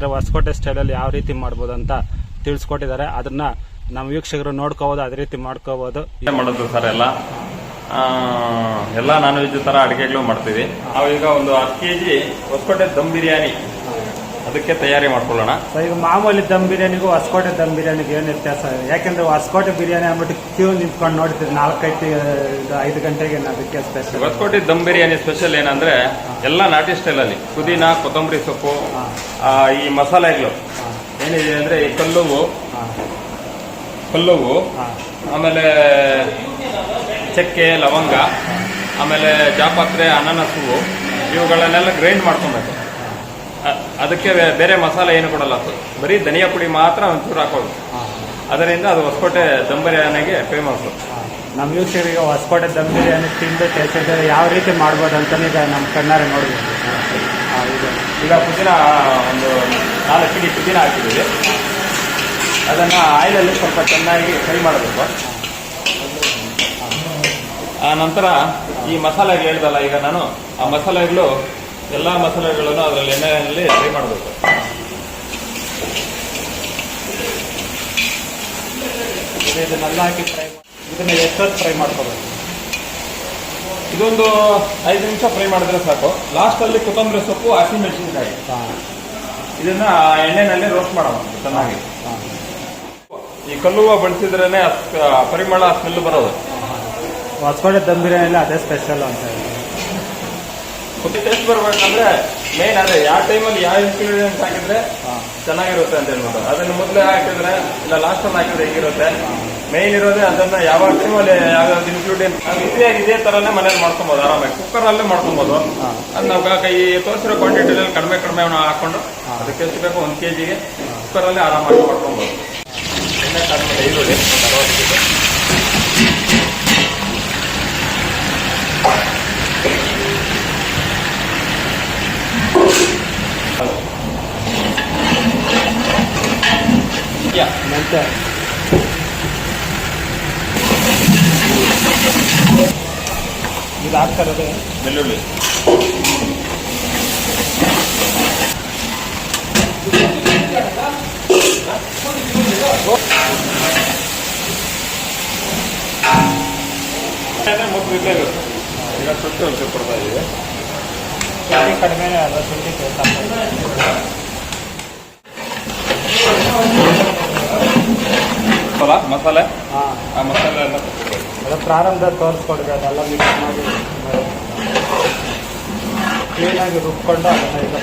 ಅಂದರೆ ಹೊಸಕೋಟೆ ಸ್ಟೈಲಲ್ಲಿ ಯಾವ ರೀತಿ ಮಾಡ್ಬೋದು ಅಂತ ತಿಳಿಸ್ಕೊಟ್ಟಿದ್ದಾರೆ. ಅದನ್ನ ನಮ್ಮ ವೀಕ್ಷಕರು ನೋಡ್ಕೋಬೋದು, ಅದೇ ರೀತಿ ಮಾಡ್ಕೋಬೋದು. ಏನ್ ಮಾಡೋದು ಸರ್ ಎಲ್ಲ? ಎಲ್ಲ ನಾನ್ ವೆಜ್ ತರ ಅಡಿಗೆಗಳು ಮಾಡ್ತೀವಿ. ನಾವೀಗ ಒಂದು ಹತ್ತು ಕೆ ಜಿ ಹೊಸಕೋಟೆ ದಮ್ ಬಿರಿಯಾನಿ ಅದಕ್ಕೆ ತಯಾರಿ ಮಾಡ್ಕೊಳ್ಳೋಣ. ಸೊ ಈಗ ಮಾಮೂಲಿ ದಮ್ ಬಿರಿಯಾನಿಗೂ ಹೊಸಕೋಟೆ ದಮ್ ಬಿರಿಯಾನಿಗೆ ಏನು ವ್ಯತ್ಯಾಸ? ಯಾಕೆಂದ್ರೆ ಹೊಸಕೋಟೆ ಬಿರಿಯಾನಿ ಅಂದ್ಬಿಟ್ಟು ಕ್ಯೂ ನಿಂತ್ಕೊಂಡು ನೋಡ್ತೀವಿ ನಾಲ್ಕೈದು ಐದು ಗಂಟೆಗೆ ಅದಕ್ಕೆ ಸ್ಪೆಷಲ್ ಹೊಸಕೋಟೆ ದಮ್ ಬಿರಿಯಾನಿ ಸ್ಪೆಷಲ್ ಏನಂದ್ರೆ ಎಲ್ಲ ನಾಟಿ ಸ್ಟೈಲಲ್ಲಿ ಪುದೀನ ಕೊತ್ತಂಬರಿ ಸೊಪ್ಪು ಈ ಮಸಾಲೆಗಳು ಏನಿದೆ ಅಂದ್ರೆ ಈ ಕಲ್ಲುವು ಕಲ್ಲುವು ಆಮೇಲೆ ಚಕ್ಕೆ ಲವಂಗ ಆಮೇಲೆ ಜಾಪತ್ರೆ ಅನಾನಸು ಇವುಗಳನ್ನೆಲ್ಲ ಗ್ರೈಂಡ್ ಮಾಡ್ಕೊಬೇಕು. ಅದಕ್ಕೆ ಬೇರೆ ಮಸಾಲೆ ಏನು ಕೊಡಲ್ಲ ಅದು. ಬರೀ ಧನಿಯಾ ಪುಡಿ ಮಾತ್ರ ಒಂಚೂರು ಹಾಕೋದು. ಅದರಿಂದ ಅದು ಹೊಸಕೋಟೆ ದಮ್ ಬಿರಿಯಾನಿಗೆ ಫೇಮಸ್ ನಮ್ಮ ವೀಕ್ಷಕರಿಗೆ ಹೊಸಕೋಟೆ ದಮ್ ಬಿರಿಯಾನಿ ತಿಂದು ಟೇಸ್ಟ್ ಯಾವ ರೀತಿ ಮಾಡ್ಬೋದು ಅಂತಲೇ ಈಗ ನಮ್ಮ ಕಣ್ಣಾರೆ ನೋಡ್ಬೋದು. ಇದು ಈಗ ಪುದೀನ ಒಂದು ನಾಲ್ಕು ಕಿಡಿ ಪುದೀನ ಹಾಕಿದ್ದೀವಿ. ಅದನ್ನು ಆಯಿಲಲ್ಲಿ ಸ್ವಲ್ಪ ಚೆನ್ನಾಗಿ ಫ್ರೈ ಮಾಡಬೇಕು. ಆ ನಂತರ ಈ ಮಸಾಲೆಗಳು ಹೇಳ್ದಲ್ಲ ಈಗ ನಾನು ಆ ಮಸಾಲೆಗಳು ಎಲ್ಲ ಮಸಾಲೆಗಳನ್ನು ಅದರಲ್ಲಿ ಎಣ್ಣೆಯಲ್ಲಿ ಫ್ರೈ ಮಾಡಬೇಕು. ಇದು ಇದನ್ನೆಲ್ಲ ಹಾಕಿ ಫ್ರೈ ಇದನ್ನ ಎಷ್ಟೊತ್ತು ಫ್ರೈ ಮಾಡ್ಕೋಬೇಕು? ಇದೊಂದು ಐದು ನಿಮಿಷ ಫ್ರೈ ಮಾಡಿದ್ರೆ ಸಾಕು. ಲಾಸ್ಟಲ್ಲಿ ಕೊತ್ತಂಬರಿ ಸೊಪ್ಪು ಹಸಿ ಮೆಣಸಿನಕಾಯಿ. ಇದನ್ನ ಎಣ್ಣೆನಲ್ಲಿ ರೋಸ್ಟ್ ಮಾಡೋಣ ಚೆನ್ನಾಗಿ. ಈ ಕಲ್ಲು ಬಳಸಿದ್ರೇನೆ ಪರಿಮಳ ಸ್ಮೆಲ್ ಬರೋದು. ಹೊಸಕೋಟೆ ದಮ್ ಅದೇ ಸ್ಪೆಷಲ್ ಅಂತ ಹೇಳಿ ಮತ್ತೆ ಟೆಸ್ಟ್ ಬರ್ಬೇಕಂದ್ರೆ ಮೇನ್ ಅದೇ ಯಾವ ಟೈಮಲ್ಲಿ ಯಾವ ಇನ್ಗ್ರೀಡಿಯೆಂಟ್ಸ್ ಹಾಕಿದ್ರೆ ಚೆನ್ನಾಗಿರುತ್ತೆ ಅಂತ ಹೇಳ್ಬೋದು. ಅದನ್ನ ಮೊದಲೇ ಹಾಕಿದ್ರೆ ಇಲ್ಲ ಲಾಸ್ಟ್ ಅಲ್ಲಿ ಹಾಕಿದ್ರೆ ಹೇಗಿರುತ್ತೆ? ಮೇನ್ ಇರೋದೇ ಅದನ್ನ ಯಾವ ಟೈಮಲ್ಲಿ ಯಾವ್ದಾದ್ರು ಇನ್ಕ್ಲೂಡಿಯೆಂಟ್ ಈಸಿಯಾಗಿ ಇದೇ ತರನೇ ಮನೇಲಿ ಮಾಡ್ಕೊಬೋದು ಆರಾಮಾಗಿ. ಕುಕ್ಕರ್ ಅಲ್ಲೇ ಮಾಡ್ಕೊಬೋದು. ಅದು ನಾವು ಕೈ ತೋರಿಸಿರೋ ಕ್ವಾಂಟಿಟಿಯಲ್ಲಿ ಕಡಿಮೆ ಕಡಿಮೆ ಹಾಕೊಂಡು ಅದಕ್ಕೆ ಎಷ್ಟು ಬೇಕು ಒಂದು ಕೆ ಜಿಗೆ ಕುಕ್ಕರಲ್ಲೇ ಆರಾಮಾಗಿ ಮಾಡ್ಕೊಬೋದು. ಎಣ್ಣೆ ಕಾದ್ಮೇಲೆ ಈರುಳ್ಳಿ ಒಂದು ಅರವತ್ತು ಮೆಂತ್ಯ ಇದು ಹಾಕ್ತಾ ಇರೋದು? ಬೆಳ್ಳುಳ್ಳಿ. ಮುತ್ತು ಇರಲೇಬೇಕು ಈಗ ಸುಟ್ಟು ಕೊಡ್ತಾ ಇದ್ದೀವಿ ಕ್ಯಾರಿ ಕಡಿಮೆ ಅಲ್ಲ ಶುಂಠಿ ಟೇಸ್ಟ್ ಮಸಾಲ ಮಸಾಲೆ? ಹಾಂ. ಆ ಮಸಾಲೆ ಎಲ್ಲ. ಅದು ಪ್ರಾರಂಭದಲ್ಲಿ ತೋರಿಸ್ಕೊಡ್ರಿ ಅದೆಲ್ಲ ಮಿಕ್ಸ್ ಮಾಡಿ ಕ್ಲೀನಾಗಿ ರುಬ್ಕೊಂಡು ಅದನ್ನ ಈಗ.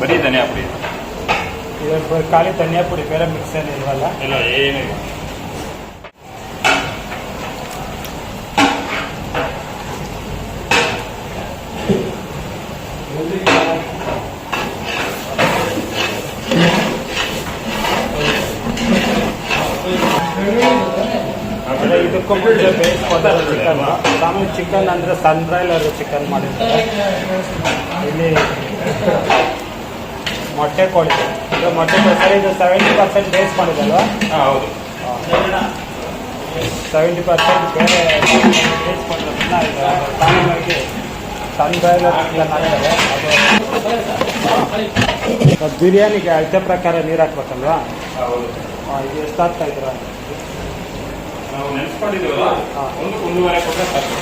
ಬರೀ ಧನಿಯಾ ಪುಡಿ. ಇದು ಖಾಲಿ ಧನಿಯಾ ಪುಡಿ ಬೇರೆ ಮಿಕ್ಸ್ ಏನು ಇಲ್ವಲ್ಲ ಇಲ್ಲ ಏನಿಲ್ಲ. ಆಮೇಲೆ ಇದಕ್ಕೂ ಮುಂಚೆ ಬೇಯಿಸ್ಕೊತಾರೆ ಚಿಕನ್ ನಮಗೆ ಚಿಕನ್ ಅಂದರೆ ಸನ್ ಬ್ರಾಯ್ಲರ್ ಚಿಕನ್ ಮಾಡಿರ್ತಾರೆ ಇಲ್ಲಿ ಮೊಟ್ಟೆ ಕೋಳಿ. ಈಗ ಮೊಟ್ಟೆ ಕೋಳಿ. ಇದು ಸೆವೆಂಟಿ ಪರ್ಸೆಂಟ್ ಬೇಸ್ ಹಾ ಹೌದು. ಸೆವೆಂಟಿ ಪರ್ಸೆಂಟ್ ಬೇರೆ ಸಾಮಾನ್ಯವಾಗಿ ಸನ್ ಬ್ರಾಯ್ಲರ್ ಚಿಕನ್ ಹಾಕ್ತಾರೆ. ಅದು ಬಿರಿಯಾನಿಗೆ ಅಳತೆ ಪ್ರಕಾರ ನೀರು ಹಾಕ್ಬೇಕಲ್ವಾ? ಹೌದು. ಹಾಂ, ಇದು ಎಷ್ಟು ಹಾಕ್ತಾ ಇದ್ದೀರಾ? ನಾವು ನೆನೆಸ್ಕೊಂಡಿದ್ದೀವಲ್ಲ ಹಾ. ಒಂದು ಒಂದೂವರೆ ಕೊಟ್ಟರೆ ಸಾಕು.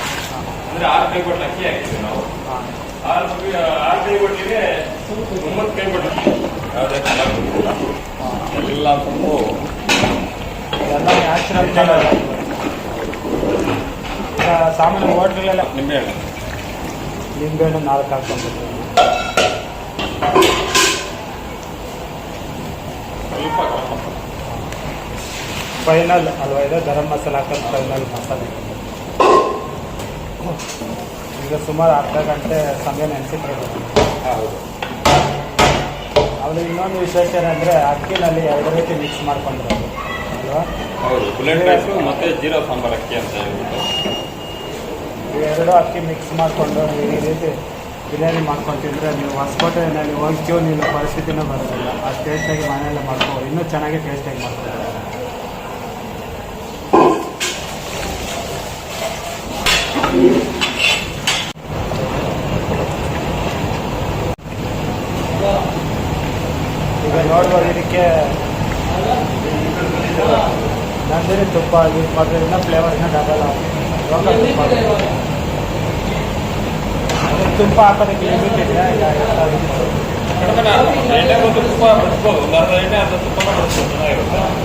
ಅಂದ್ರೆ ಆರು ಕೈ ಕೊಟ್ಟ ಅಕ್ಕಿ ಹಾಕಿದ್ವಿ ನಾವು. ಹಾಂ. ಆರು ಆರು ಕೈ ಕೊಟ್ಟಿಗೆ ಒಂಬತ್ತು ಕೈ ಕೊಟ್ಟು ಯಾವುದೇ ಎಲ್ಲ ತುಂಬ ಎಲ್ಲ ನ್ಯಾಚುರಲ್ ಸಾಮಾನ್ಯ ಹೋಟ್ಲಲ್ಲೆಲ್ಲ ನಿಂಬೆಹಣ್ಣು ನಿಂಬೆಹಣ್ಣು ನಾಲ್ಕು ಹಾಕೊಂಡು ಸ್ವಲ್ಪ ಫೈನಲ್ ಅಲ್ವಾ ಇದೆ ಗರಂ ಮಸಾಲ ಹಾಕೋದು ಫೈನಲ್ ಮಸಾಲೆ. ಈಗ ಸುಮಾರು ಅರ್ಧ ಗಂಟೆ ಸಮಯ ನೆನೆಸಿದ್ರೆ ಹೌದು. ಇನ್ನೊಂದು ವಿಶೇಷ ಏನಂದರೆ ಅಕ್ಕಿನಲ್ಲಿ ಎರಡು ರೀತಿ ಮಿಕ್ಸ್ ಮಾಡ್ಕೊಂಡ್ರೆ ಅಲ್ವಾ? ಹೌದು. ಬುಲೆಟ್ ರೈಸು ಮತ್ತೆ ಜೀರಾ ಸಾಂಬಾರ್ ಅಕ್ಕಿ ಅಂತ ಹೇಳ್ಬಿಟ್ಟು. ಇವೆರಡು ಅಕ್ಕಿ ಮಿಕ್ಸ್ ಮಾಡಿಕೊಂಡು ಈ ರೀತಿ ಬಿರಿಯಾನಿ ಮಾಡ್ಕೊತಿದ್ರೆ ತಿಂದರೆ ನೀವು ಹೊಸಕೋಟೆಯಲ್ಲಿ ಹೋಗಿ ಕ್ಯೂ ನೀವು ಪರಿಸ್ಥಿತಿನೂ ಬರೋದಿಲ್ಲ. ಆ ಟೇಸ್ಟಾಗಿ ಮನೆಯಲ್ಲೇ ಮಾಡ್ಕೋ. ಇನ್ನೂ ಚೆನ್ನಾಗಿ ಟೇಸ್ಟಾಗಿ ಮಾಡ್ಬೋದು ಅದಕ್ಕೆ ನಂದಿನಿ ತುಪ್ಪ ಯೂಸ್ ಮಾಡೋದ್ರಿಂದ ಫ್ಲೇವರ್ನ ಡಬಲ್ ಲೋಕಲ್ ತುಪ್ಪ ಹಾಕೋದಕ್ಕೆ ಲಿಮಿಟ್ ಇದೆ ಈಗ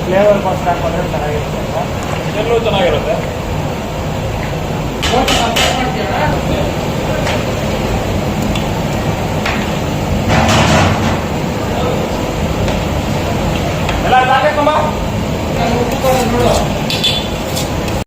ಫ್ಲೇವರ್ ಫ್ಲೇವರ್ಗೋಸ್ಕರ ಹಾಕೊಂಡ್ರೆ ಚೆನ್ನಾಗಿರುತ್ತೆ. ಎಲ್ಲೂ ಚೆನ್ನಾಗಿರುತ್ತೆ